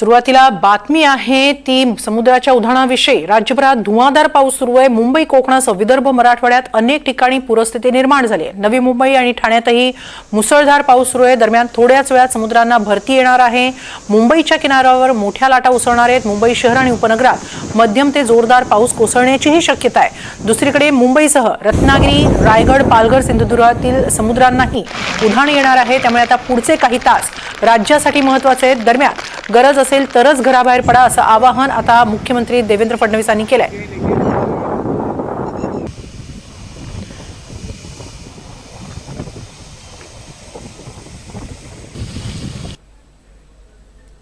सुरुवातीला बातमी आहे ती समुद्राच्या उधाणाविषयी राज्यभरात धुवांधार पाऊस सुरू आहे. मुंबई कोकणासह विदर्भ मराठवाड्यात अनेक ठिकाणी पूरस्थिती निर्माण झाली आहे. नवी मुंबई आणि ठाण्यातही मुसळधार पाऊस सुरू आहे. दरम्यान थोड्याच वेळात समुद्रांना भरती येणार आहे. मुंबईच्या किनाऱ्यावर मोठ्या लाटा उसळणार आहेत. मुंबई शहर आणि उपनगरात मध्यम ते जोरदार पाऊस कोसळण्याचीही शक्यता आहे. दुसरीकडे मुंबईसह रत्नागिरी रायगड पालघर सिंधुदुर्गातील समुद्रांनाही उधाण येणार आहे. त्यामुळे आता पुढचे काही तास राज्यासाठी महत्त्वाचे आहेत. दरम्यान गरज असेल तरच घराबाहेर पडा असं आवाहन आता मुख्यमंत्री देवेंद्र फडणवीसांनी केलंय.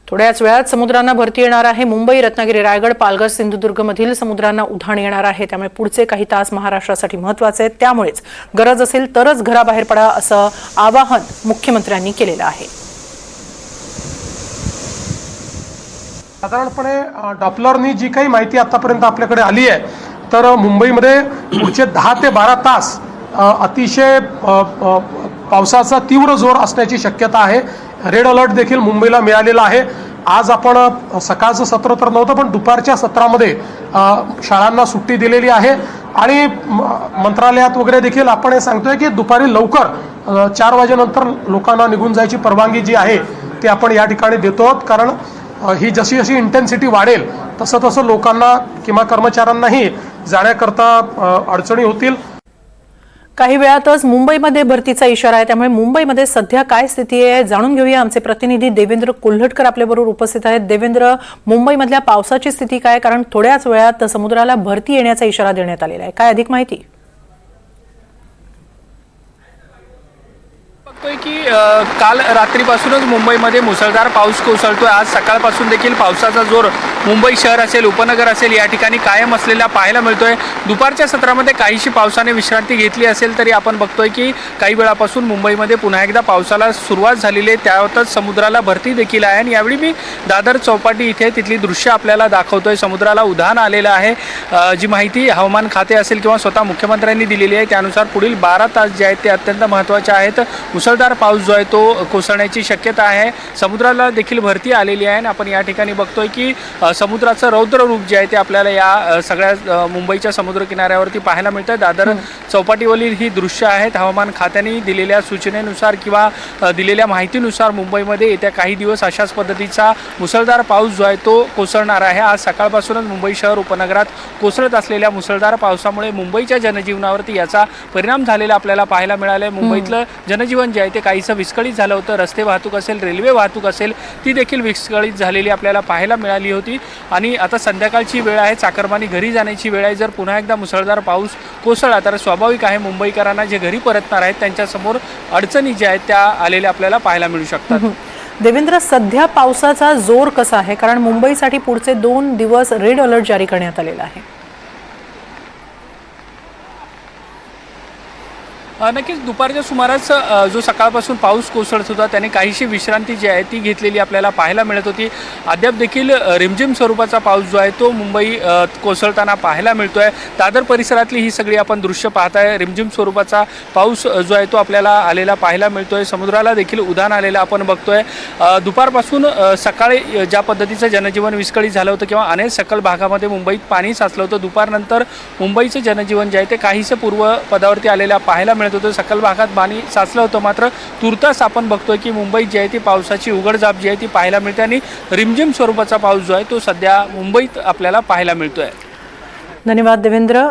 थोड्याच वेळात समुद्रांना भरती येणार आहे. मुंबई रत्नागिरी रायगड पालघर सिंधुदुर्ग मधील समुद्रांना उधाण येणार आहे. त्यामुळे पुढचे काही तास महाराष्ट्रासाठी महत्त्वाचे आहेत. त्यामुळेच गरज असेल तरच घराबाहेर पडा असं आवाहन मुख्यमंत्र्यांनी केलेलं आहे. साधारणपणे डॉपलरनी जी काही माहिती आतापर्यंत आपल्याकडे आली आहे तर मुंबईमध्ये पुढचे दहा ते बारा तास अतिशय पावसाचा तीव्र जोर असण्याची शक्यता आहे. रेड अलर्ट देखील मुंबईला मिळालेला आहे. आज आपण सकाळचं सत्र तर नव्हतं पण दुपारच्या सत्रामध्ये शाळांना सुट्टी दिलेली आहे. आणि म- मंत्रालयात वगैरे देखील आपण हे सांगतोय की दुपारी लवकर चार वाजेनंतर लोकांना निघून जायची परवानगी जी आहे ती आपण या ठिकाणी देतो आहोत. कारण ही जशी जशी इंटेन्सिटी वाढेल तसं तसं लोकांना किंवा कर्मचाऱ्यांनाही जाण्याकरता अडचणी होतील. काही वेळातच मुंबईमध्ये भरतीचा इशारा आहे त्यामुळे मुंबईमध्ये सध्या काय स्थिती आहे जाणून घेऊया आमचे प्रतिनिधी देवेंद्र कोल्हटकर आपल्याबरोबर उपस्थित आहेत. देवेंद्र मुंबईमधल्या पावसाची स्थिती काय? कारण थोड्याच वेळात समुद्राला भरती येण्याचा इशारा देण्यात आलेला आहे. काय अधिक माहिती? बघतोय की काल रात्रीपासूनच मुंबईमध्ये मुसळधार पाऊस कोसळतोय. आज सकाळपासून देखील पावसाचा जोर मुंबई शहर असेल उपनगर असेल या ठिकाणी कायम असलेला पाहायला मिळतोय. दुपारच्या सत्रामध्ये काहीशी पावसाने विश्रांती घेतली असेल तरी आपण बघतोय की काही वेळापासून मुंबईमध्ये पुन्हा एकदा पावसाला सुरुवात झालेली आहे. त्यातच समुद्राला भरती देखील आहे. आणि यावेळी मी दादर चौपाटी इथे तिथली दृश्य आपल्याला दाखवतोय. समुद्राला उधाण आलेलं आहे. जी माहिती हवामान खाते असेल किंवा स्वतः मुख्यमंत्र्यांनी दिलेली आहे त्यानुसार पुढील बारा तास जे आहेत ते अत्यंत महत्त्वाचे आहेत. मुसळधार पाऊस जो आहे तो कोसळण्याची शक्यता आहे. समुद्राला देखील भरती आलेली आहे आणि आपण या ठिकाणी बघतोय की समुद्राचं रौद्र रूप जे आहे ते आपल्याला या सगळ्या मुंबईच्या समुद्र किनाऱ्यावरती पाहायला मिळतं दादर चौपाटीवरील ही दृश्य आहेत. हवामान खात्याने दिलेल्या सूचनेनुसार किंवा दिलेल्या माहितीनुसार मुंबईमध्ये येत्या काही दिवस अशाच पद्धतीचा मुसळधार पाऊस जो आहे तो कोसळणार आहे. आज सकाळपासूनच मुंबई शहर उपनगरात कोसळत असलेल्या मुसळधार पावसामुळे मुंबईच्या जनजीवनावरती याचा परिणाम झालेला आपल्याला पाहायला मिळाला मुंबईतलं जनजीवन जे आहे ते काहीसं विस्कळीत झालं होतं. रस्ते वाहतूक असेल रेल्वे वाहतूक असेल ती देखील विस्कळीत झालेली आपल्याला पाहायला मिळाली होती. आणि आता संध्याकाळची वेळ आहे चाकरमानी घरी जाण्याची वेळ आहे. जर पुन्हा एकदा मुसळधार पाऊस कोसळला तर स्वाभाविक आहे मुंबईकरांना जे घरी परतणार आहेत त्यांच्यासमोर अडचणी ज्या आहेत त्या आलेल्या आपल्याला पाहायला मिळू शकतात. देवेंद्र सध्या पावसाचा जोर कसा आहे? कारण मुंबईसाठी पुढचे दोन दिवस रेड अलर्ट जारी करण्यात आलेला आहे. नक्कीच दुपारच्या सुमारास जो सकाळपासून पाऊस कोसळत होता त्याने काहीशी विश्रांती जी आहे ती घेतलेली आपल्याला पाहायला मिळत होती. अद्याप देखील रिमझिम स्वरूपाचा पाऊस जो आहे तो मुंबई कोसळताना पाहायला मिळतो आहे दादर परिसरातली ही सगळी आपण दृश्य पाहताय. रिमझिम स्वरूपाचा पाऊस जो आहे तो आपल्याला आलेला पाहायला मिळतो आहे समुद्राला देखील उधाण आलेलं आपण बघतोय. दुपारपासून सकाळी ज्या पद्धतीचं जनजीवन विस्कळीत झालं होतं किंवा अनेक सकल भागामध्ये मुंबईत पाणी साचलं होतं दुपारनंतर मुंबईचं जनजीवन जे आहे ते काहीसं पूर्व पदावरती आलेल्या पाहायला मिळतं होतं. सखल भागात पाणी साचलं होतं. मात्र तुर्तास आपण बघतोय की मुंबईत जी आहे ती पावसाची उघडझाप जी आहे ती पाहायला मिळते आणि रिमझिम स्वरूपाचा पाऊस जो आहे तो सध्या मुंबईत आपल्याला पाहायला मिळतोय. धन्यवाद देवेंद्र.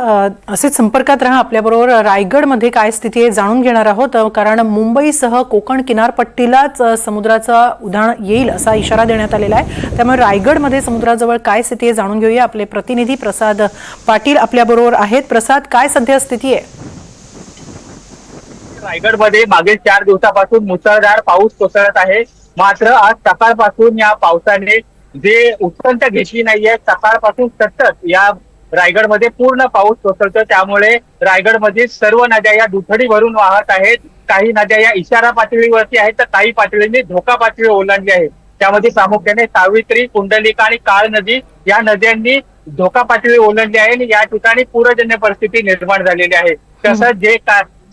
असेच संपर्कात राहा. आपल्याबरोबर रायगडमध्ये काय स्थिती आहे जाणून घेणार आहोत. कारण मुंबईसह कोकण किनारपट्टीलाच समुद्राचं समुद्राचा येईल असा इशारा देण्यात आलेला आहे. त्यामुळे रायगडमध्ये समुद्राजवळ काय स्थिती आहे जाणून घेऊया. आपले प्रतिनिधी प्रसाद पाटील आपल्याबरोबर आहेत. प्रसाद काय सध्या स्थिती आहे? रायगडमध्ये मागील चार दिवसापासून मुसळधार पाऊस कोसळत आहे. मात्र आज सकाळपासून या पावसाने जे उत्कंठ घेतली नाहीये सकाळपासून सतत या रायगडमध्ये पूर्ण पाऊस कोसळतो त्यामुळे रायगडमधील सर्व नद्या या दुथडी भरून वाहत आहेत. काही नद्या या इशारा पातळीवरती आहेत तर काही पातळींनी धोका पातळी ओलांडली आहे. त्यामध्ये प्रामुख्याने सावित्री कुंडलिका आणि काळ नदी या नद्यांनी धोका पातळी ओलांडली आहे आणि या ठिकाणी पूरजन्य परिस्थिती निर्माण झालेली आहे. तसंच जे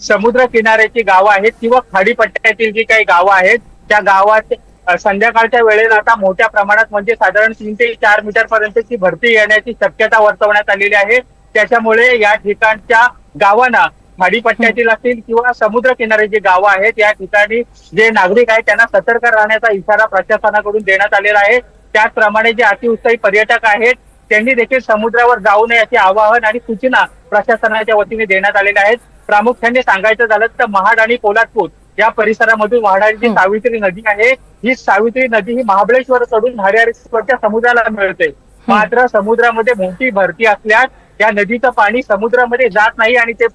समुद्र किनाऱ्याची गावं आहेत किंवा खाडीपट्ट्यातील जी काही गावं आहेत त्या गावात संध्याकाळच्या वेळेला आता मोठ्या प्रमाणात म्हणजे साधारण तीन ते चार मीटर पर्यंतची भरती येण्याची शक्यता वर्तवण्यात आलेली आहे. त्याच्यामुळे या ठिकाणच्या गावांना खाडीपट्ट्यातील असतील किंवा समुद्र किनारे जी गावं आहेत या ठिकाणी जे नागरिक आहेत त्यांना सतर्क राहण्याचा इशारा प्रशासनाकडून देण्यात आलेला आहे. त्याचप्रमाणे जे अतिउत्साही पर्यटक आहेत त्यांनी देखील समुद्रावर जाऊ नये याचे आवाहन आणि सूचना प्रशासनाच्या वतीने देण्यात आलेल्या आहेत. प्रामुख्याने सांगायचं झालं तर महाड आणि पोलादपूर या परिसरामधून वाहणारी जी सावित्री नदी आहे. ही सावित्री नदी ही महाबळेश्वर कडून हरिहरेश्वरच्या समुद्राला मिळते. मात्र समुद्रामध्ये मोठी भरती असल्यास या नदीचं पाणी समुद्रामध्ये जात नाही आणि ते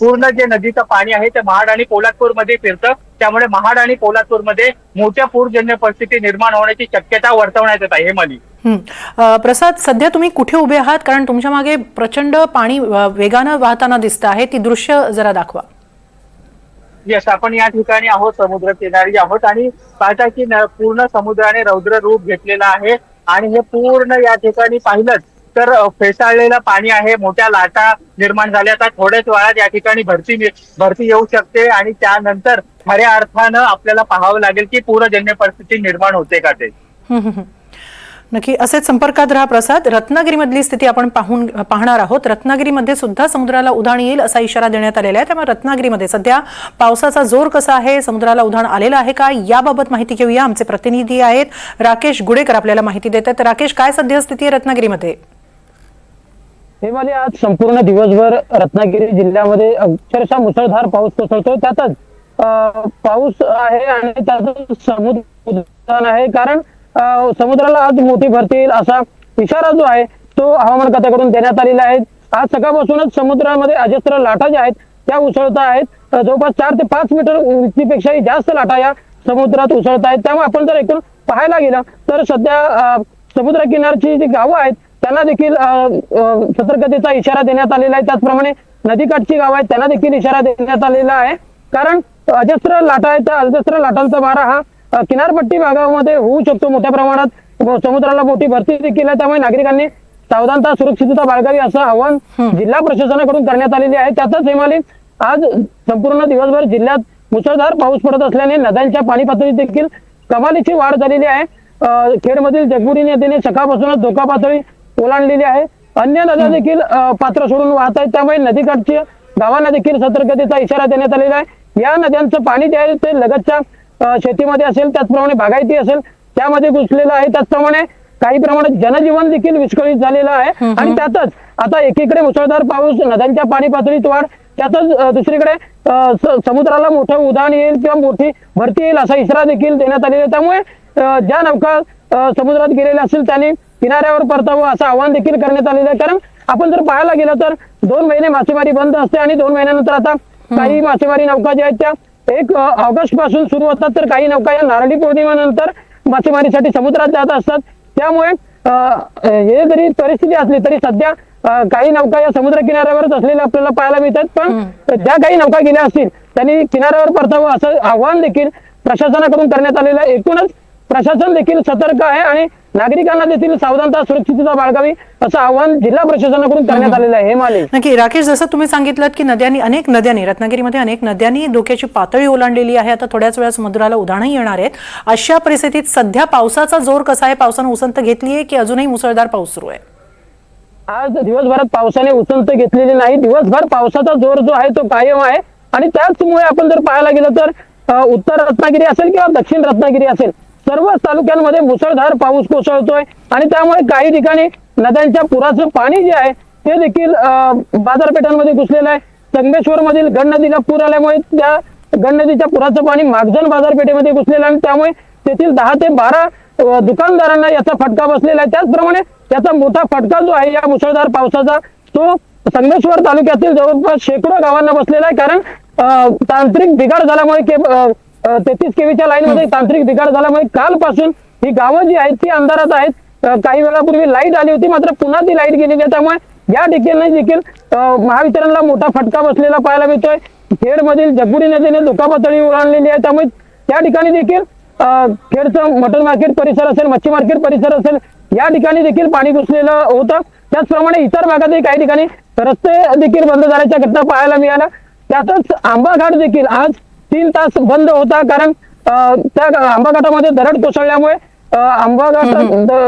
पूर्ण जे नदीचं पाणी आहे ते महाड आणि पोलादपूरमध्ये फिरतं. त्यामुळे महाड आणि पोलादपूरमध्ये मोठ्या पूरजन्य परिस्थिती निर्माण होण्याची शक्यता वर्तवण्यात येत आहे हेमाली हं. अ, प्रसाद सध्या तुम्ही कुठे उभे आहात? कारण तुमच्या मागे प्रचंड पाणी वेगानं वाहताना दिसतं आहे. ती दृश्य जरा दाखवा. यस आपण या ठिकाणी आहोत समुद्र किनारी आहोत आणि पाहता की पूर्ण समुद्राने रौद्र रूप घेतलेलं आहे आणि हे पूर्ण या ठिकाणी पाहिलं तर फेसाळलेलं पाणी आहे मोठ्या लाटा निर्माण झाल्या आता थोड्याच वेळात या ठिकाणी भरती भरती येऊ शकते आणि त्यानंतर खऱ्या अर्थानं आपल्याला पाहावं लागेल की पूरजन्य परिस्थिती निर्माण होते का ते. नक्की असेच संपर्कात राहा प्रसाद. रत्नागिरीमधली स्थिती आपण पाहून पाहणार आहोत. रत्नागिरीमध्ये सुद्धा समुद्राला उधाण येईल असा इशारा देण्यात आलेला आहे. त्यामुळे रत्नागिरीमध्ये सध्या पावसाचा जोर कसा आहे? समुद्राला उधाण आलेलं आहे का? याबाबत माहिती घेऊया. आमचे प्रतिनिधी आहेत. राकेश गुडेकर आपल्याला माहिती देत आहेत. राकेश काय सध्या स्थिती आहे रत्नागिरीमध्ये? हेमाली आज संपूर्ण दिवसभर रत्नागिरी जिल्ह्यामध्ये अक्षरशः मुसळधार पाऊस कोसळतोय. त्यातच अं, पाऊस आहे आणि त्यातच समुद्र आहे. कारण समुद्राला आज मोठी भरती असा इशारा जो आहे तो हवामान खात्याकडून देण्यात आलेला आहे. आज सकाळपासूनच समुद्रामध्ये अजस्त्र लाटा ज्या आहेत त्या उसळत आहेत. जवळपास चार ते पाच मीटर उंचीपेक्षाही जास्त लाटा या समुद्रात उसळत आहेत. त्यामुळे आपण जर एकूण पाहायला गेलं तर सध्या अं, समुद्र किनारची जी गावं आहेत त्यांना देखील सतर्कतेचा इशारा देण्यात आलेला आहे. त्याचप्रमाणे नदीकाठची गाव आहेत त्यांना देखील इशारा देण्यात आलेला आहे. कारण अजस्त्र लाटा आहे त्या अजस्त्र लाटांचा मारा हा किनारपट्टी भागामध्ये होऊ शकतो मोठ्या प्रमाणात. समुद्राला मोठी भरती देखील आहे त्यामुळे नागरिकांनी सावधानता सुरक्षितता बाळगावी असं आवाहन जिल्हा प्रशासनाकडून करण्यात आलेले आहे. त्यातच हिमालय आज संपूर्ण दिवसभर जिल्ह्यात मुसळधार पाऊस पडत असल्याने नद्यांच्या पाणी पातळीत देखील कमालीची वाढ झालेली आहे. खेडमधील जगबुडी नदीने सकाळपासूनच धोका पातळी ओलांडलेली आहे. अन्य नद्या देखील पात्र सोडून वाहत आहेत. त्यामुळे नदीकाठच्या गावांना देखील सतर्कतेचा इशारा देण्यात आलेला आहे. या नद्यांचं पाणी जे आहे ते लगतच्या शेतीमध्ये असेल त्याचप्रमाणे बागायती असेल त्यामध्ये घुसलेलं आहे. त्याचप्रमाणे काही प्रमाणात जनजीवन देखील विस्कळीत झालेलं आहे. आणि त्यातच आता एकीकडे मुसळधार पाऊस नद्यांच्या पाणी पातळीत वाढ त्यातच दुसरीकडे समुद्राला मोठं उधाण येईल किंवा मोठी भरती येईल असा इशारा देखील देण्यात आलेला आहे. त्यामुळे ज्या नौका समुद्रात गेलेल्या असतील त्यांनी किनाऱ्यावर परतावं असं आवाहन देखील करण्यात आलेलं आहे. कारण आपण जर पाहायला गेलं तर दोन महिने मासेमारी बंद असते आणि दोन महिन्यानंतर आता काही मासेमारी नौका ज्या आहेत त्या एक ऑगस्टपासून सुरू होतात तर काही नौका या नारळी पौर्णिमेनंतर मासेमारीसाठी समुद्रात जात असतात. त्यामुळे हे जरी परिस्थिती असली तरी सध्या काही नौका या समुद्र किनाऱ्यावरच असलेल्या आपल्याला पाहायला मिळतात. पण ज्या काही नौका गेल्या असतील त्यांनी किनाऱ्यावर परतावं असं आवाहन देखील प्रशासनाकडून करण्यात आलेलं आहे. एकूणच प्रशासन देखील सतर्क आहे आणि नागरिकांना देखील सावधानता सुरक्षितता बाळगावी असं आवाहन जिल्हा प्रशासनाकडून करण्यात आलेलं आहे. हे माले नक्की राकेश जसं तुम्ही सांगितलं की नद्यांनी अनेक नद्यांनी रत्नागिरीमध्ये अनेक नद्यांनी धोक्याची पातळी ओलांडलेली आहे. आता थोड्याच वेळा समुद्राला उधाणही येणार आहेत. अशा परिस्थितीत सध्या पावसाचा जोर कसा आहे? पावसानं उसंत घेतली आहे की अजूनही मुसळधार पाऊस सुरू आहे? आज दिवसभरात पावसाने उसंत घेतलेली नाही. दिवसभर पावसाचा जोर जो आहे तो कायम आहे. आणि त्याचमुळे आपण जर पाहायला गेलं तर उत्तर रत्नागिरी असेल किंवा दक्षिण रत्नागिरी असेल सर्वच तालुक्यांमध्ये मुसळधार पाऊस कोसळतोय आणि त्यामुळे काही ठिकाणी नद्यांच्या पुराचं पाणी जे आहे ते देखील बाजारपेठांमध्ये घुसलेलं आहे. संगमेश्वर मधील गण नदीला पूर आल्यामुळे त्या गण नदीच्या पुराचं पाणी मागजन बाजारपेठेमध्ये घुसलेलं आहे आणि त्यामुळे तेथील दहा ते बारा दुकानदारांना याचा फटका बसलेला आहे. त्याचप्रमाणे याचा मोठा फटका जो आहे या मुसळधार पावसाचा तो संगमेश्वर तालुक्यातील जवळपास शेकडो गावांना बसलेला आहे. कारण तांत्रिक बिघाड झाल्यामुळे तेहतीस केवीच्या लाईन मध्ये तांत्रिक बिघाड झाल्यामुळे कालपासून ही गावं जी आहेत ती अंधारात आहेत. काही वेळापूर्वी लाइट आली होती मात्र पुन्हा ती लाइट गेलेली आहे त्यामुळे या ठिकाणी देखील महावितरणला मोठा फटका बसलेला पाहायला मिळतोय. खेडमधील जगबुडी नदीने धोका पातळी ओलांडलेली आहे. त्यामुळे त्या ठिकाणी देखील खेडचं मटन मार्केट परिसर असेल मच्छी मार्केट परिसर असेल या ठिकाणी देखील पाणी घुसलेलं होतं. त्याचप्रमाणे इतर भागातही काही ठिकाणी रस्ते देखील बंद झाल्याच्या घटना पाहायला मिळाल्या. त्यातच आंबा घाट देखील आज तीन तास बंद होता कारण अं, त्या आंबा घाटामध्ये दरड कोसळल्यामुळे आंबा घाट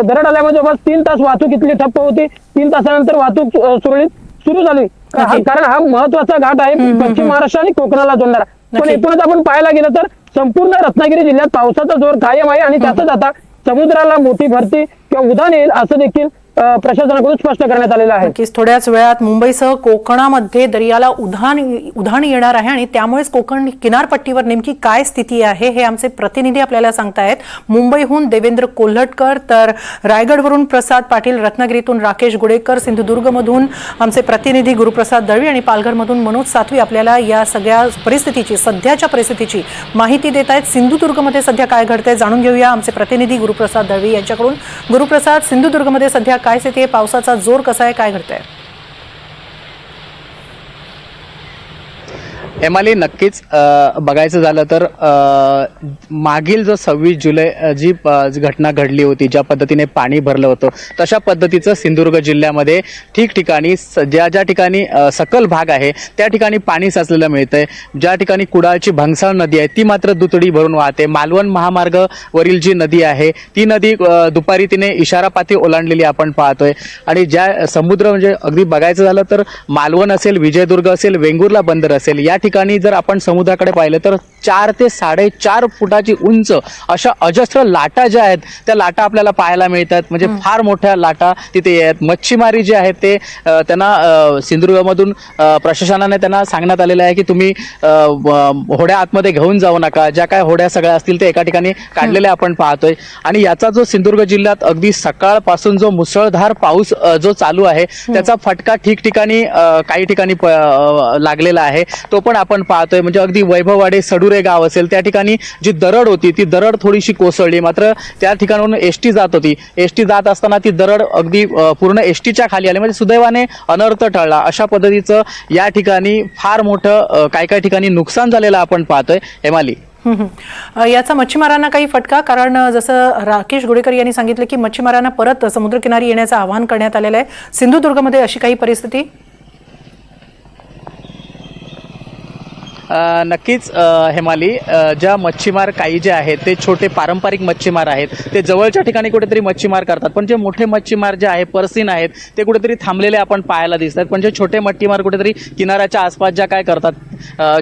दरड आल्यामुळे जवळपास तीन तास वाहतूक इथली ठप्प होती. तीन तासानंतर वाहतूक सुरळीत सुरू झाली. कारण हा महत्त्वाचा घाट आहे. पश्चिम महाराष्ट्र आणि कोकणाला जोडणारा. पण. एकूणच आपण पाहायला गेलं तर संपूर्ण रत्नागिरी जिल्ह्यात पावसाचा जोर कायम आहे आणि त्यातच आता समुद्राला मोठी भरती किंवा उधाण येईल असं देखील प्रशासनाकडून स्पष्ट करण्यात आलेलं आहे. नक्कीच थोड्याच वेळात मुंबईसह कोकणामध्ये दर्याला उधाण उधाण येणार आहे आणि त्यामुळेच कोकण किनारपट्टीवर नेमकी काय स्थिती आहे हे आमचे प्रतिनिधी आपल्याला सांगतायत. मुंबईहून देवेंद्र कोल्हटकर तर रायगडवरून प्रसाद पाटील रत्नागिरीतून राकेश गुडेकर सिंधुदुर्गमधून आमचे प्रतिनिधी गुरुप्रसाद दळवी आणि पालघरमधून मनोज सातवी आपल्याला या सगळ्या परिस्थितीची सध्याच्या परिस्थितीची माहिती देत आहेत सिंधुदुर्गमध्ये सध्या काय घडतंय जाणून घेऊया आमचे प्रतिनिधी गुरुप्रसाद दळवी यांच्याकडून. गुरुप्रसाद सिंधुदुर्गमध्ये सध्या काय स्थिती आहे? पावसाचा जोर कसा आहे? काय घडतंय? एमाली नक्कीच बघायचं झालं तर मागील जो सव्वीस जुलै जी घटना घडली होती ज्या पद्धतीने पाणी भरलं होतं तशा पद्धतीचं सिंधुदुर्ग जिल्ह्यामध्ये ठिकठिकाणी स- ज्या ज्या ठिकाणी सकल भाग आहे त्या ठिकाणी पाणी साचलेलं मिळतंय. ज्या ठिकाणी कुडाळची भंगसाळ नदी आहे ती मात्र दुतडी भरून वाहते. मालवण महामार्गवरील जी नदी आहे ती नदी दुपारी तिने इशारापाती ओलांडलेली आपण पाहतोय. आणि ज्या समुद्र म्हणजे अगदी बघायचं झालं तर मालवण असेल विजयदुर्ग असेल वेंगुर्ला बंदर असेल या ठिकाणी जर आपण समुद्राकडे पाहिलं तर चार ते साडेचार फुटाची उंच अशा अजस्र लाटा ज्या आहेत त्या लाटा आपल्याला पाहायला मिळतात. म्हणजे फार मोठ्या लाटा तिथे आहेत. मच्छीमारी जे आहेत ते त्यांना सिंधुदुर्गमधून प्रशासनाने त्यांना सांगण्यात आलेलं आहे की तुम्ही होड्या आतमध्ये घेऊन जाऊ नका. ज्या काय होड्या सगळ्या असतील ते एका ठिकाणी काढलेल्या आपण पाहतोय. आणि याचा जो सिंधुदुर्ग जिल्ह्यात अगदी सकाळपासून जो मुसळधार पाऊस जो चालू आहे त्याचा फटका ठिकठिकाणी काही ठिकाणी लागलेला आहे. तो पण आपण पाहतोय म्हणजे अगदी वैभववाडे सडुरे गाव असेल त्या ठिकाणी जी दरड होती ती दरड थोडीशी कोसळली. मात्र त्या ठिकाणाहून एस टी जात होती. एस टी जात असताना ती दरड अगदी पूर्ण एस टीच्या खाली आली. म्हणजे सुदैवाने अनर्थ टळला. अशा पद्धतीचं या ठिकाणी फार मोठं काय काय ठिकाणी नुकसान झालेलं आपण पाहतोय. हेमाली. याचा मच्छीमारांना काही फटका कारण जसं राकेश गुडेकर यांनी सांगितलं की मच्छीमारांना परत समुद्रकिनारी येण्याचं आवाहन करण्यात आलेलं आहे. सिंधुदुर्गमध्ये अशी काही परिस्थिती? नक्कीच हेमाली ज्या मच्छीमार काही जे आहेत ते छोटे पारंपरिक मच्छीमार आहेत ते जवळच्या ठिकाणी कुठेतरी मच्छीमार करतात. पण जे मोठे मच्छीमार जे आहे पर्सीन आहेत ते कुठेतरी थांबलेले आपण पाहायला दिसतात. पण जे छोटे मच्छीमार कुठेतरी किनाऱ्याच्या आसपास ज्या काय करतात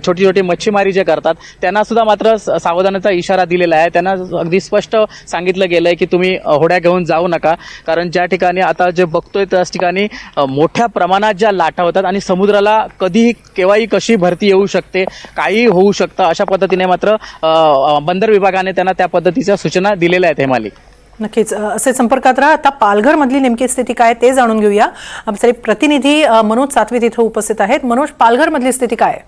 छोटी छोटी मच्छीमारी जे करतात त्यांना सुद्धा मात्र सावधानाचा इशारा दिलेला आहे. त्यांना अगदी स्पष्ट सांगितलं गेलं आहे की तुम्ही होड्या घेऊन जाऊ नका. कारण ज्या ठिकाणी आता जे बघतोय त्याच ठिकाणी मोठ्या प्रमाणात ज्या लाटा होतात आणि समुद्राला कधीही केव्हाही कशी भरती येऊ शकते काही होऊ शकतं अशा पद्धतीने मात्र बंदर विभागाने त्यांना त्या पद्धतीच्या सूचना दिलेल्या आहेत हेमाली. नक्कीच. असे संपर्कात राहा. आता पालघरमधली नेमकी स्थिती काय ते जाणून घेऊया. आमचे प्रतिनिधी मनोज सातवी तिथे उपस्थित आहेत. मनोज पालघरमधली स्थिती काय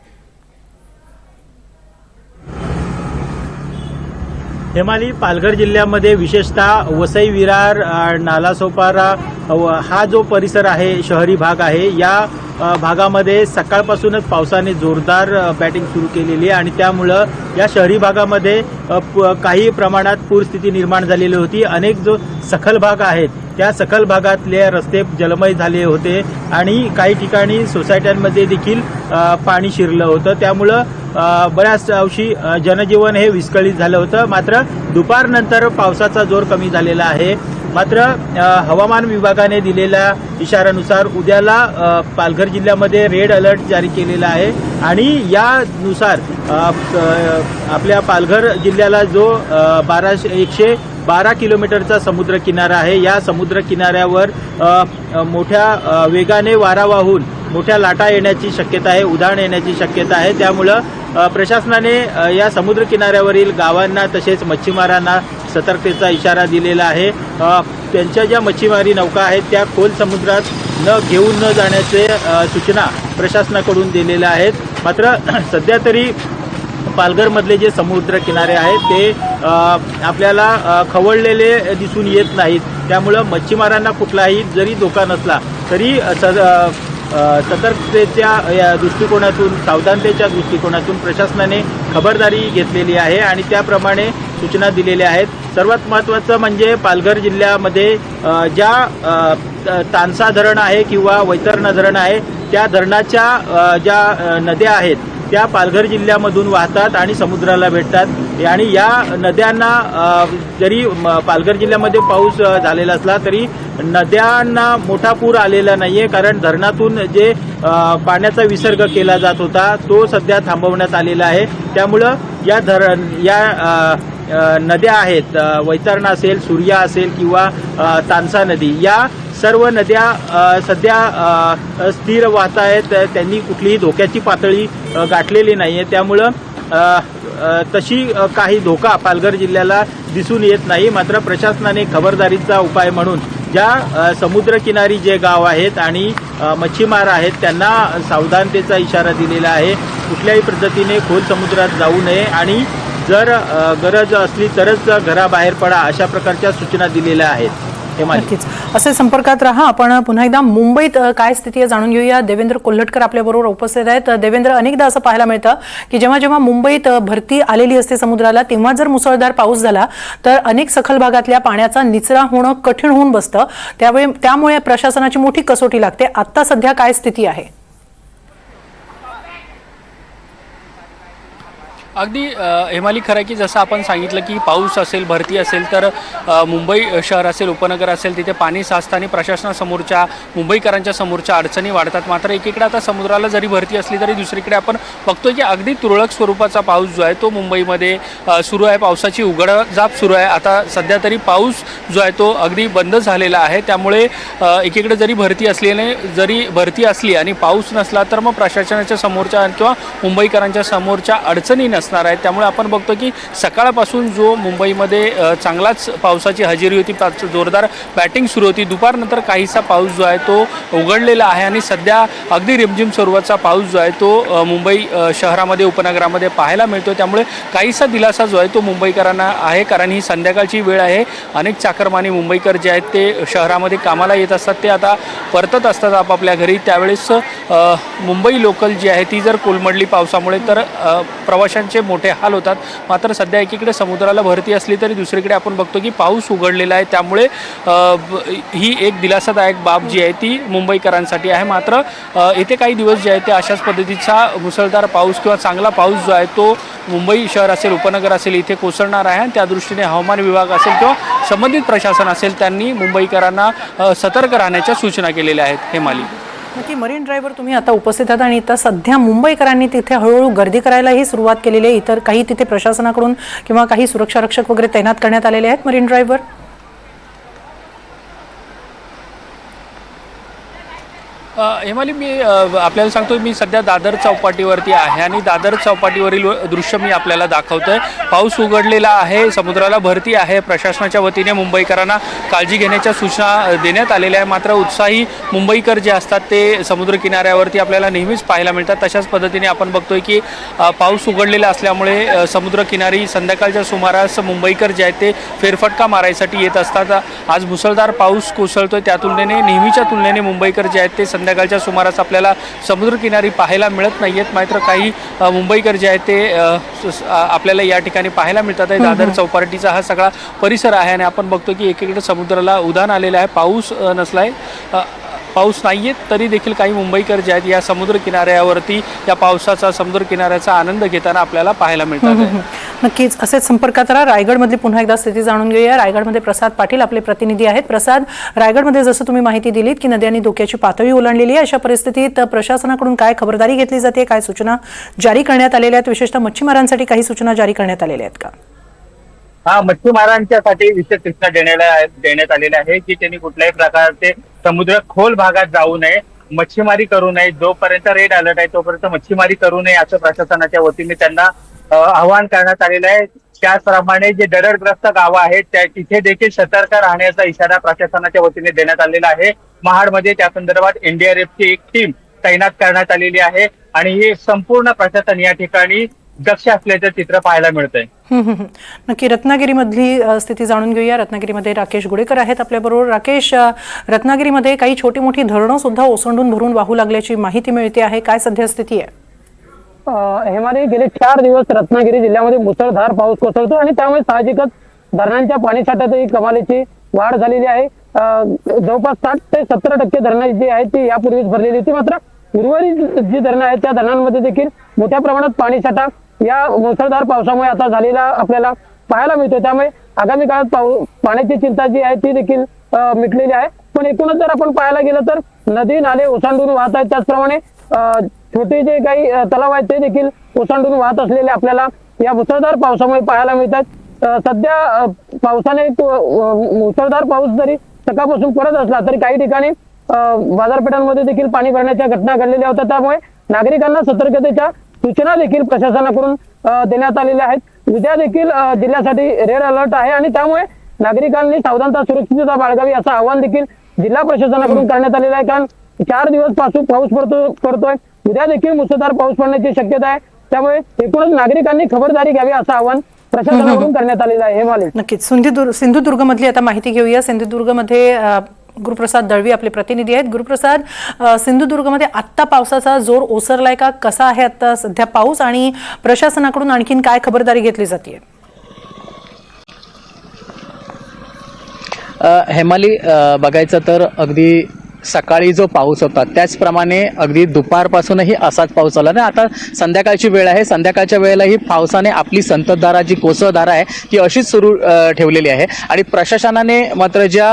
हेमाली पालघर जिल्ह्यामध्ये विशेषतः वसई विरार नालासोपारा व हा जो परिसर आहे शहरी भाग आहे या भागामध्ये सकाळपासूनच पावसाने जोरदार बॅटिंग सुरू केलेली आहे आणि त्यामुळं या शहरी भागामध्ये प- काही प्रमाणात पूरस्थिती निर्माण झालेली होती. अनेक जो सखल भाग आहेत त्या सखल भागातले रस्ते जलमय झाले होते आणि काही ठिकाणी सोसायट्यांमध्ये देखील पाणी शिरलं होतं. त्यामुळं बऱ्याच अंशी जनजीवन हे विस्कळीत झालं होतं. मात्र दुपारनंतर पावसाचा जोर कमी झालेला आहे. मात्र हवामान विभागाने दिलेल्या इशाऱ्यानुसार उद्याला पालघर जिल्ह्यामध्ये रेड अलर्ट जारी केलेला आहे. आणि यानुसार आपल्या पालघर जिल्ह्याला जो बाराशे एकशे बारा किलोमीटरचा समुद्र किनारा आहे. या समुद्र किनाऱ्यावर मोठ्या वेगाने वारा वाहून मोठ्या लाटा येण्याची शक्यता आहे उधाण येण्याची शक्यता आहे. त्यामुळं प्रशासनाने या समुद्र किनाऱ्यावरील गावांना तसेच मच्छीमारांना सतर्कतेचा इशारा दिलेला आहे. त्यांच्या ज्या मच्छीमारी नौका आहेत त्या खोल समुद्रात न घेऊन न जाण्याचे सूचना प्रशासनाकडून दिलेल्या आहेत. मात्र सध्या तरी पालघरमधले जे समुद्र किनारे आहेत ते आपल्याला खवळलेले दिसून येत नाहीत. त्यामुळं मच्छीमारांना कुठलाही जरी धोका नसला तरी सतर्कतेच्या या दृष्टिकोनातून सावधानतेच्या दृष्टिकोनातून प्रशासनाने खबरदारी घेतलेली आहे आणि त्याप्रमाणे सूचना दिलेल्या आहेत. सर्वात महत्त्वाचं म्हणजे पालघर जिल्ह्यामध्ये ज्या तानसा धरण आहे किंवा वैतरणा धरण आहे त्या धरणाच्या ज्या नद्या आहेत त्या पालघर जिल्ह्यामधून वाहतात आणि समुद्राला भेटतात. आणि या नद्यांना जरी म, पालघर जिल्ह्यामध्ये पाऊस झालेला असला तरी नद्यांना मोठा पूर आलेला नाहीये. कारण धरणातून जे पाण्याचा विसर्ग केला जात होता तो सध्या थांबवण्यात आलेला आहे. त्यामुळं या धरण या नद्या आहेत. वैतरणा असेल सूर्या असेल किंवा तानसा नदी. या सर्व नद्या सध्या स्थिर वाहत आहेत. त्यांनी कुठलीही धोक्याची पातळी गाठलेली नाही आहे त्यामुळं तशी काही धोका पालघर जिल्ह्याला दिसून येत नाही. मात्र प्रशासनाने खबरदारीचा उपाय म्हणून ज्या समुद्रकिनारी जे गाव आहेत आणि मच्छीमार आहेत त्यांना सावधानतेचा इशारा दिलेला आहे. कुठल्याही पद्धतीने खोल समुद्रात जाऊ नये आणि जर गरज असली तरच घराबाहेर पडा अशा प्रकारच्या सूचना दिलेल्या आहेत. नक्कीच. असे संपर्कात राहा. आपण पुन्हा एकदा मुंबईत काय स्थिती आहे जाणून घेऊया. देवेंद्र कोल्हटकर आपल्याबरोबर उपस्थित आहेत. देवेंद्र अनेकदा असं पाहायला मिळतं की जेव्हा जेव्हा मुंबईत भरती आलेली असते समुद्राला तेव्हा जर मुसळधार पाऊस झाला तर अनेक सखल भागातल्या पाण्याचा निचरा होणं कठीण होऊन बसतं. त्यावेळी त्यामुळे प्रशासनाची मोठी कसोटी लागते. आता सध्या काय स्थिती आहे? अगदी हेमाली खरं आहे की जसं आपण सांगितलं की पाऊस असेल भरती असेल तर मुंबई शहर असेल उपनगर असेल तिथे पाणी साचताना प्रशासनासमोरच्या मुंबईकरांच्या समोरच्या अडचणी वाढतात. मात्र एकीकडे आता समुद्राला जरी भरती असली तरी दुसरीकडे आपण बघतोय की अगदी तुरळक स्वरूपाचा पाऊस जो आहे तो मुंबईमध्ये सुरू आहे. पावसाची उघडजाप सुरू आहे. आता सध्या तरी पाऊस जो आहे तो अगदी बंद झालेला आहे. त्यामुळे एकीकडे जरी भरती असल्याने जरी भरती असली आणि पाऊस नसला तर मग प्रशासनाच्या समोरच्या किंवा मुंबईकरांच्या समोरच्या अडचणी नसतात. असणार आहेत त्यामुळे आपण बघतो की सकाळपासून जो मुंबईमध्ये चांगलाच पावसाची हजेरी होती पाच- जोरदार बॅटिंग सुरू होती. दुपारनंतर काहीसा पाऊस जो आहे तो उघडलेला आहे आणि सध्या अगदी रिमझिम स्वरूपाचा पाऊस जो आहे तो मुंबई शहरामध्ये उपनगरामध्ये पाहायला मिळतो त्यामुळे काहीसा दिलासा जो आहे तो मुंबईकरांना आहे कारण ही संध्याकाळची वेळ आहे. अनेक चाकरमानी मुंबईकर जे आहेत ते शहरामध्ये कामाला येत असतात. ते आता परतत असतात आपापल्या घरी. त्यावेळेस मुंबई लोकल जी आहे ती जर कोलमडली पावसामुळे तर प्रवाशांच्या प्रवाशांचे मोठे हाल होतात. मात्र सध्या एकीकडे समुद्राला भरती असली तरी दुसरीकडे आपण बघतो की पाऊस उघडलेला आहे. त्यामुळे ही एक दिलासादायक बाब जी आहे ती मुंबईकरांसाठी आहे. मात्र येथे काही दिवस जे आहे ते अशाच पद्धतीचा मुसळधार पाऊस किंवा चांगला पाऊस जो आहे तो मुंबई शहर असेल उपनगर असेल इथे कोसळणार आहे. आणि त्या दृष्टीने हवामान विभाग असेल किंवा संबंधित प्रशासन असेल त्यांनी मुंबईकरांना सतर्क राहण्याच्या सूचना केलेल्या आहेत. हे मालिक. नक्की मरीन ड्राईव्हवर तुम्ही आता उपस्थित आहात आणि आता सध्या मुंबईकरांनी तिथे हळूहळू गर्दी करायलाही सुरुवात केलेली आहे. इतर काही तिथे प्रशासनाकडून किंवा काही सुरक्षा रक्षक वगैरे तैनात करण्यात आलेले आहेत मरीन ड्राईव्हवर हेमाली मी आपल्याला सांगतो मी सध्या दादर चौपाटीवरती आहे आणि दादर चौपाटीवरील दृश्य मी आपल्याला दाखवतो आहे पाऊस उघडलेला आहे समुद्राला भरती आहे. प्रशासनाच्या वतीने मुंबईकरांना काळजी घेण्याच्या सूचना देण्यात आलेल्या आहे मात्र उत्साही मुंबईकर जे असतात ते समुद्र किनाऱ्यावरती आपल्याला नेहमीच पाहायला मिळतात. तशाच पद्धतीने आपण बघतोय की पाऊस उघडलेला असल्यामुळे समुद्रकिनारी संध्याकाळच्या सुमारास मुंबईकर जे आहेत ते फेरफटका मारायसाठी येत असतात. आज मुसळधार पाऊस कोसळतोय. त्या तुलनेने नेहमीच्या तुलनेने मुंबईकर जे आहेत ते संध्याकाळच्या सुमारास आपल्याला समुद्रकिनारी पाहायला मिळत नाही आहेत मात्र काही मुंबईकर जे आहेत ते आपल्याला या ठिकाणी पाहायला मिळतात. आहे दादर चौपाटीचा हा सगळा परिसर आहे आणि आपण बघतो की एकीकडे समुद्राला उधाण आलेलं आहे. पाऊस अ, नसलाय. अ, पाऊस नाही आहे तरी देखील काही मुंबईकर जे आहेत या समुद्र किनाऱ्यावरती या पावसाचा समुद्र किनाऱ्याचा आनंद घेताना आपल्याला पाहायला मिळतात. आहे. नक्कीच असेच संपर्कात राहा. रायगडमधली पुन्हा एकदा स्थिती जाणून घेऊया. रायगडमध्ये प्रसाद पाटील आपले प्रतिनिधी आहेत. प्रसाद रायगडमध्ये जसं तुम्ही माहिती दिलीत की नद्यांनी धोक्याची पातळी ओलांडलेली आहे अशा परिस्थितीत प्रशासनाकडून काय खबरदारी घेतली जाते काय सूचना जारी करण्यात आलेल्या आहेत? विशेषतः मच्छीमारांसाठी काही सूचना जारी करण्यात आलेल्या आहेत का? हा मच्छीमारांच्यासाठी विशेष सूचना देण्याला देण्यात आलेल्या आहे की त्यांनी कुठल्याही प्रकारचे समुद्र खोल भागात जाऊ नये मच्छीमारी करू नये जोपर्यंत रेड अलर्ट आहे तोपर्यंत मच्छीमारी करू नये असं प्रशासनाच्या वतीने त्यांना आवाहन करण्यात आलेलं आहे. त्याचप्रमाणे जे दरडग्रस्त गावं आहेत त्या तिथे देखील सतर्क राहण्याचा इशारा प्रशासनाच्या वतीने देण्यात आलेला आहे. महाडमध्ये त्या संदर्भात एनडीआरएफची एक टीम तैनात करण्यात आलेली आहे. आणि हे संपूर्ण प्रशासन या ठिकाणी दक्ष असल्याचं चित्र पाहायला मिळतंय. नक्की रत्नागिरीमधली स्थिती जाणून घेऊया. रत्नागिरीमध्ये राकेश गुडेकर आहेत आपल्याबरोबर. राकेश रत्नागिरीमध्ये काही छोटी मोठी धरणं सुद्धा ओसंडून भरून वाहू लागल्याची माहिती मिळते आहे. काय सध्या स्थिती आहे? अं, गेले चार दिवस रत्नागिरी जिल्ह्यामध्ये मुसळधार पाऊस कोसळतो आणि त्यामुळे साहजिकच धरणांच्या पाणीसाठ्यातही कमालीची वाढ झालेली आहे. जवळपास साठ ते सत्तर टक्के धरणं जी आहेत ती यापूर्वीच भरलेली होती. मात्र उर्वरित जी धरणं आहेत त्या धरणांमध्ये देखील मोठ्या प्रमाणात पाणीसाठा या मुसळधार पावसामुळे आता झालेला आपल्याला पाहायला मिळतो त्यामुळे आगामी काळात पाऊ पाण्याची चिंता जी आहे ती देखील मिटलेली आहे. पण एकूणच जर आपण पाहायला गेलं तर नदी नाले ओसांडून वाहत आहेत. त्याचप्रमाणे छोटे जे काही तलाव आहेत ते देखील ओसांडून वाहत असलेले आपल्याला या मुसळधार पावसामुळे पाहायला मिळतात. सध्या पावसाने मुसळधार पाऊस जरी सकाळपासून पडत असला तरी काही ठिकाणी बाजारपेठांमध्ये देखील पाणी भरण्याच्या घटना घडलेल्या होत्या. त्यामुळे नागरिकांना सतर्कतेच्या सूचना देखील प्रशासनाकडून देण्यात आलेल्या आहेत. उद्या देखील जिल्ह्यासाठी रेड अलर्ट आहे आणि त्यामुळे नागरिकांनी सावधानता सुरक्षितता बाळगावी असं आवाहन देखील जिल्हा प्रशासनाकडून करण्यात आलेलं आहे. कारण चार दिवसपासून पाऊस पडतो पडतोय. उद्या देखील मुसळधार पाऊस पडण्याची शक्यता आहे. त्यामुळे एकूणच नागरिकांनी खबरदारी घ्यावी असं आवाहन प्रशासनाकडून करण्यात आलेलं आहे. हे मालिक. नक्कीच. सिंधुदुर्ग सिंधुदुर्गमधली आता माहिती घेऊया. सिंधुदुर्गमध्ये गुरुप्रसाद दळवी आपले प्रतिनिधी आहेत. गुरुप्रसाद सिंधुदुर्गमध्ये आत्ता पावसाचा जोर ओसरलाय का? कसा आहे आत्ता सध्या पाऊस आणि प्रशासनाकडून आणखीन काय खबरदारी घेतली जाते हेमाली बघायचं तर अगदी सकाळी जो पाऊस होता त्याचप्रमाणे अगदी दुपारपासूनही असाच पाऊस आला ना आता संध्याकाळची वेळ आहे. संध्याकाळच्या वेळेलाही पावसाने आपली संततधारा जी कोसळधारा आहे ती अशीच सुरू ठेवलेली आहे. आणि प्रशासनाने मात्र ज्या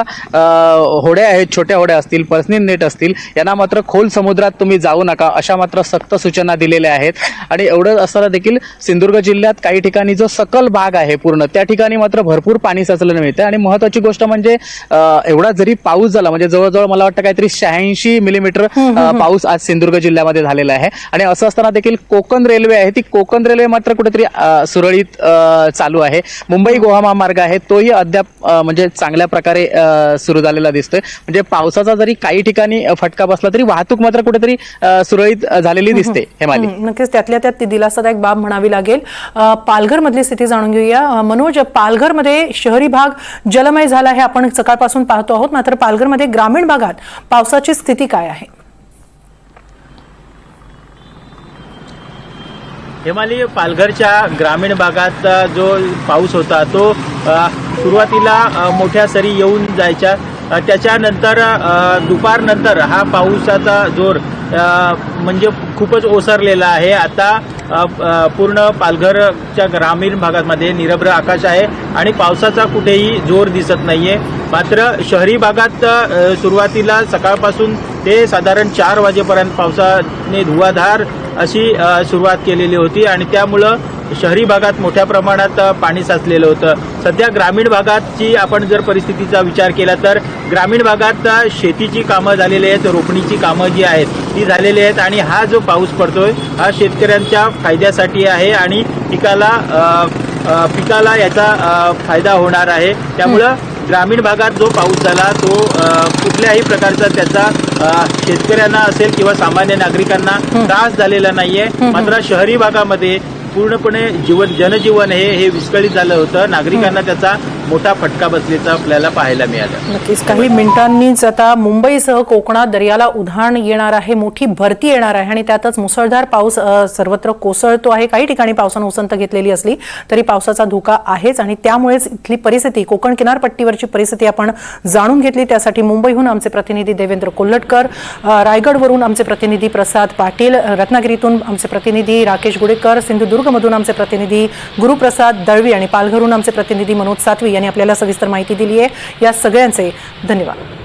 होड्या आहेत छोट्या होड्या असतील पर्सनल नेट असतील यांना मात्र खोल समुद्रात तुम्ही जाऊ नका अशा मात्र सक्त सूचना दिलेल्या आहेत. आणि एवढं असताना देखील सिंधुदुर्ग जिल्ह्यात काही ठिकाणी जो सकल भाग आहे पूर्ण त्या ठिकाणी मात्र भरपूर पाणी साचलेलं मिळतं आणि महत्वाची गोष्ट म्हणजे एवढा जरी पाऊस झाला म्हणजे जवळजवळ मला वाटतं काहीतरी शहाऐंशी मिलीमीटर पाऊस आज सिंधुदुर्ग जिल्ह्यामध्ये झालेला आहे. आणि असं असताना देखील कोकण रेल्वे आहे. ती कोकण रेल्वे मात्र कुठेतरी सुरळीत चालू आहे. मुंबई गोवा महामार्ग आहे. तोही अद्याप म्हणजे चांगल्या प्रकारे सुरू झालेला दिसतोय. म्हणजे पावसाचा जरी काही ठिकाणी फटका बसला तरी वाहतूक मात्र कुठेतरी सुरळीत झालेली दिसते हेमाली नक्कीच त्यातल्या त्यात ती दिलासादायक बाब म्हणावी लागेल. अ, पालघरमधली स्थिती जाणून घेऊया. मनोज पालघरमध्ये शहरी भाग जलमय झाला हे आपण सकाळपासून पाहतो आहोत. मात्र पालघरमध्ये ग्रामीण भागात पावसाची स्थिती काय आहे? हेमाली पालघरच्या ग्रामीण भागात जो पाऊस होता तो सुरुवातीला मोठ्या सरी येऊन जायच्या. त्याच्यानंतर दुपारनंतर हा पावसाचा जोर म्हणजे खूपच ओसरलेला आहे. आता पूर्ण पालघरच्या ग्रामीण भागामध्ये निरभ्र आकाश आहे आणि पावसाचा कुठेही जोर दिसत नाहीये. मात्र शहरी भागात सुरुवातीला सकाळपासून ते साधारण चार वाजेपर्यंत पावसाने धुवाधार अशी सुरुवात केलेली होती आणि त्यामुळं शहरी भागात मोठ्या प्रमाणात पाणी साचलेलं होतं. सध्या ग्रामीण भागातची आपण जर परिस्थितीचा विचार केला तर ग्रामीण भागात शेतीची कामं झालेली आहेत रोपणीची कामं जी आहेत ती झालेली आहेत आणि हा जो पाऊस पडतोय हा शेतकऱ्यांच्या फायद्यासाठी आहे आणि पिकाला पिकाला याचा फायदा होणार आहे. त्यामुळं ग्रामीण भागात जो पाऊस झाला तो कुठल्याही प्रकारचा त्याचा शेतकऱ्यांना असेल किंवा सामान्य नागरिकांना त्रास झालेला नाहीये. मात्र शहरी भागामध्ये पूर्णपणे जीवन जनजीवन हे हे विस्कळीत झालं होतं. नागरिकांना त्याचा मोठा फटका बसल्याचं आपल्याला पाहायला मिळालं. नक्कीच. काही मिनिटांनीच आता मुंबईसह कोकणात दर्याला उधाण येणार आहे मोठी भरती येणार आहे आणि त्यातच मुसळधार पाऊस सर्वत्र कोसळतो आहे. काही ठिकाणी पावसानं उसंत घेतलेली असली तरी पावसाचा धोका आहेच आणि त्यामुळेच इथली परिस्थिती कोकण किनारपट्टीवरची परिस्थिती आपण जाणून घेतली. त्यासाठी मुंबईहून आमचे प्रतिनिधी देवेंद्र कोल्हटकर रायगडवरून आमचे प्रतिनिधी प्रसाद पाटील रत्नागिरीतून आमचे प्रतिनिधी राकेश गुडेकर सिंधुदुर्गमधून आमचे प्रतिनिधी गुरुप्रसाद दळवी आणि पालघरहून आमचे प्रतिनिधी मनोज सातवी यांनी आपल्याला सविस्तर माहिती दिली आहे. या सगळ्यांचे धन्यवाद.